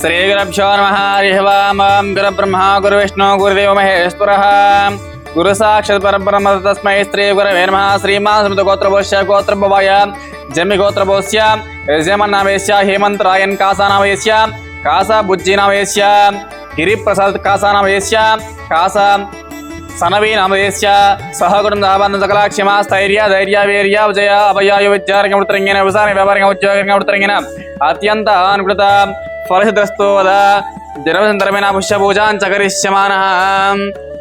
శ్రీగురభ్యో నమ హరి వాం గురు బ్రహ్మ గురు విష్ణు గురుదేవ మహేశ్వర గురు సాక్షాత్ పరబ్రహ్మ తస్మై శ్రీ గురవే నమ శ్రీమాన్ స్మృత గోత్రభోష్య గోత్రభవాయ జమి గోత్రభోష్య యజమన్నామేశ్య హేమంత్ రాయన్ కాసానామేశ్య కాసా బుజ్జినామేశ్య గిరిప్రసాద్ కాసానామేశ్య కాసా సనవీ నామదేశ్య సహకుటుంబ ఆబంధ సకల క్షమా స్థైర్య ధైర్య వీర్య విజయ అభయాయు విద్యారంగ ఉత్తరంగిన వ్యవసాయ వ్యాపారంగా ఉద్యోగంగా ఉత్తరంగిన అత్యంత అనుకృత ఫలసిద్రస్తో వద జనవసంతరమైన పుష్యపూజాం చకరిష్యమాన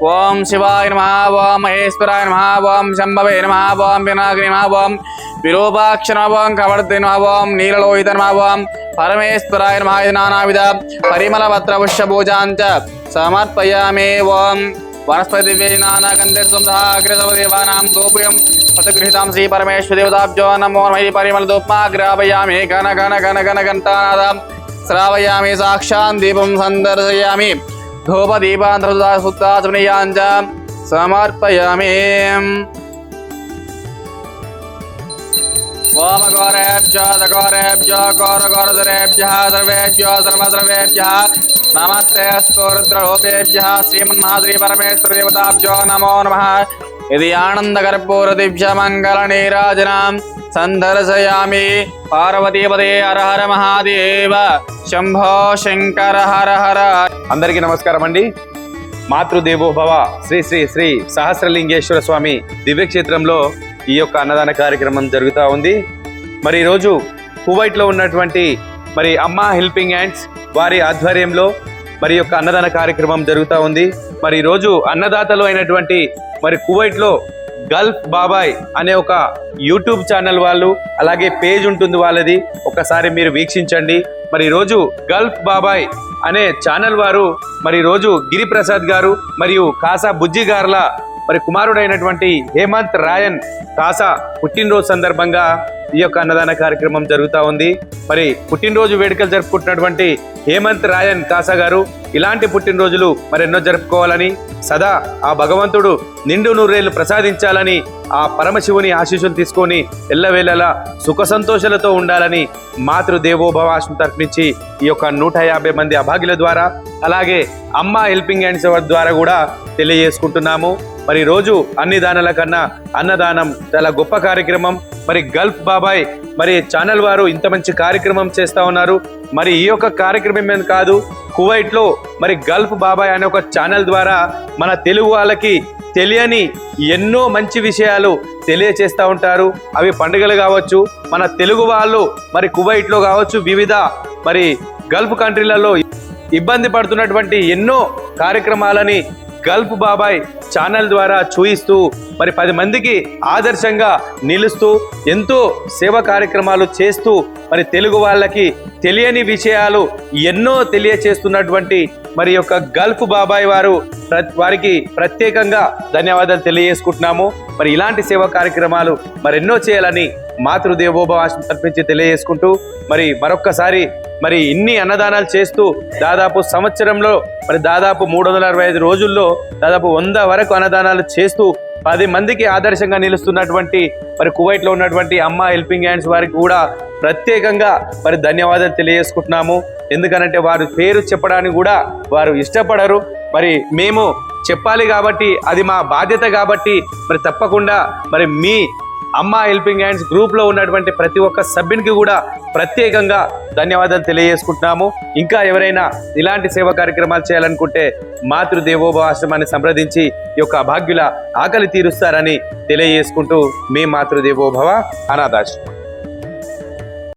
ఓం శివాయ నమ ఓం మహేశ్వరాయ నమ ఓం శంభవే నమ ఓం వినాయక నమ ఓం విరూపాక్ష నమ ఓం కవర్ధి నమ ఓం నీలలోహిత నమ ఓం పరమేశ్వరాయ నమ ఇది నానావిధ పరిమళ పత్ర పుష్యపూజాం చ సమర్పయామి ఓం వనస్పతి నానాగంధర్సంసహాగ్రసవదేవానాం దోపయం పతగృహితాం శ్రీ పరమేశ్వరి పరమేశ్వరదేవతాభ్యో నమో మహి పరిమళ పరిమళదోప్మాగ్రాపయామి గణ గణ గణ గణ గంటానాదాం श्रावयामि साक्षान् दीपं सन्दर्शयामि। धूपदीपान्तरसुताचमनीयाञ्च समर्पयामि। सर्वसर्वेभ्यः नमस्ते अस्तु नमो नमः। यदि आनन्दकर्पूरदिभ्य मङ्गलनीराजनाम्। సందర్శయామి పార్వతీపదే హరహర మహాదేవ శంభో శంకర హర హర అందరికీ నమస్కారం అండి. మాతృదేవో భవ శ్రీ శ్రీ శ్రీ సహస్రలింగేశ్వర స్వామి దివ్యక్షేత్రంలో ఈ యొక్క అన్నదాన కార్యక్రమం జరుగుతూ ఉంది. మరి ఈరోజు కువైట్లో ఉన్నటువంటి మరి అమ్మ హెల్పింగ్ హ్యాండ్స్ వారి ఆధ్వర్యంలో మరి యొక్క అన్నదాన కార్యక్రమం జరుగుతూ ఉంది. మరి ఈరోజు అన్నదాతలు అయినటువంటి మరి కువైట్లో గల్ఫ్ బాబాయ్ అనే ఒక యూట్యూబ్ ఛానల్ వాళ్ళు అలాగే పేజ్ ఉంటుంది వాళ్ళది ఒకసారి మీరు వీక్షించండి. మరి ఈరోజు గల్ఫ్ బాబాయ్ అనే ఛానల్ వారు మరి రోజు గిరిప్రసాద్ గారు మరియు కాసా బుజ్జి గారుల మరి కుమారుడైనటువంటి హేమంత్ రాయన్ కాసా పుట్టినరోజు సందర్భంగా ఈ యొక్క అన్నదాన కార్యక్రమం జరుగుతూ ఉంది. మరి పుట్టినరోజు వేడుకలు జరుపుకుంటున్నటువంటి హేమంత్ రాయన్ కాసా గారు ఇలాంటి పుట్టినరోజులు మరెన్నో జరుపుకోవాలని సదా ఆ భగవంతుడు నిండు నూరేళ్ళు ప్రసాదించాలని ఆ పరమశివుని ఆశీస్సులు తీసుకొని ఎల్లవేళలా సుఖ సంతోషాలతో ఉండాలని మాతృదేవోభవాసం తర్పించి ఈ యొక్క నూట యాభై మంది అభాగ్యుల ద్వారా అలాగే అమ్మ హెల్పింగ్ హ్యాండ్స్ ద్వారా కూడా తెలియజేసుకుంటున్నాము. మరి రోజు అన్ని దానాల కన్నా అన్నదానం చాలా గొప్ప కార్యక్రమం. మరి గల్ఫ్ బాబాయ్ మరి ఛానల్ వారు ఇంత మంచి కార్యక్రమం చేస్తూ ఉన్నారు. మరి ఈ యొక్క కార్యక్రమం ఏం కాదు కువైట్లో మరి గల్ఫ్ బాబాయ్ అనే ఒక ఛానల్ ద్వారా మన తెలుగు వాళ్ళకి తెలియని ఎన్నో మంచి విషయాలు తెలియచేస్తూ ఉంటారు. అవి పండుగలు కావచ్చు మన తెలుగు వాళ్ళు మరి కువైట్లో కావచ్చు వివిధ మరి గల్ఫ్ కంట్రీలలో ఇబ్బంది పడుతున్నటువంటి ఎన్నో కార్యక్రమాలని గల్ఫ్ బాబాయ్ ఛానల్ ద్వారా చూయిస్తూ మరి పది మందికి ఆదర్శంగా నిలుస్తూ ఎంతో సేవ కార్యక్రమాలు చేస్తూ మరి తెలుగు వాళ్ళకి తెలియని విషయాలు ఎన్నో తెలియచేస్తున్నటువంటి మరి యొక్క గల్ఫ్ బాబాయ్ వారు వారికి ప్రత్యేకంగా ధన్యవాదాలు తెలియజేసుకుంటున్నాము. మరి ఇలాంటి సేవా కార్యక్రమాలు మరెన్నో చేయాలని మాతృదేవోభవాసం తప్పించి తెలియజేసుకుంటూ మరి మరొక్కసారి మరి ఇన్ని అన్నదానాలు చేస్తూ దాదాపు సంవత్సరంలో మరి దాదాపు మూడు వందల అరవై ఐదు రోజుల్లో దాదాపు వంద వరకు అన్నదానాలు చేస్తూ పది మందికి ఆదర్శంగా నిలుస్తున్నటువంటి మరి కువైట్లో ఉన్నటువంటి అమ్మ హెల్పింగ్ హ్యాండ్స్ వారికి కూడా ప్రత్యేకంగా మరి ధన్యవాదాలు తెలియజేసుకుంటున్నాము. ఎందుకనంటే వారి పేరు చెప్పడానికి కూడా వారు ఇష్టపడరు. మరి మేము చెప్పాలి కాబట్టి అది మా బాధ్యత కాబట్టి మరి తప్పకుండా మరి మీ అమ్మ హెల్పింగ్ హ్యాండ్స్ గ్రూప్లో ఉన్నటువంటి ప్రతి ఒక్క సభ్యునికి కూడా ప్రత్యేకంగా ధన్యవాదాలు తెలియజేసుకుంటున్నాము. ఇంకా ఎవరైనా ఇలాంటి సేవా కార్యక్రమాలు చేయాలనుకుంటే మాతృదేవోభవ ఆశ్రమాన్ని సంప్రదించి ఈ యొక్క అభాగ్యుల ఆకలి తీరుస్తారని తెలియజేసుకుంటూ మీ మాతృదేవోభవ అనాథాశ్రమం.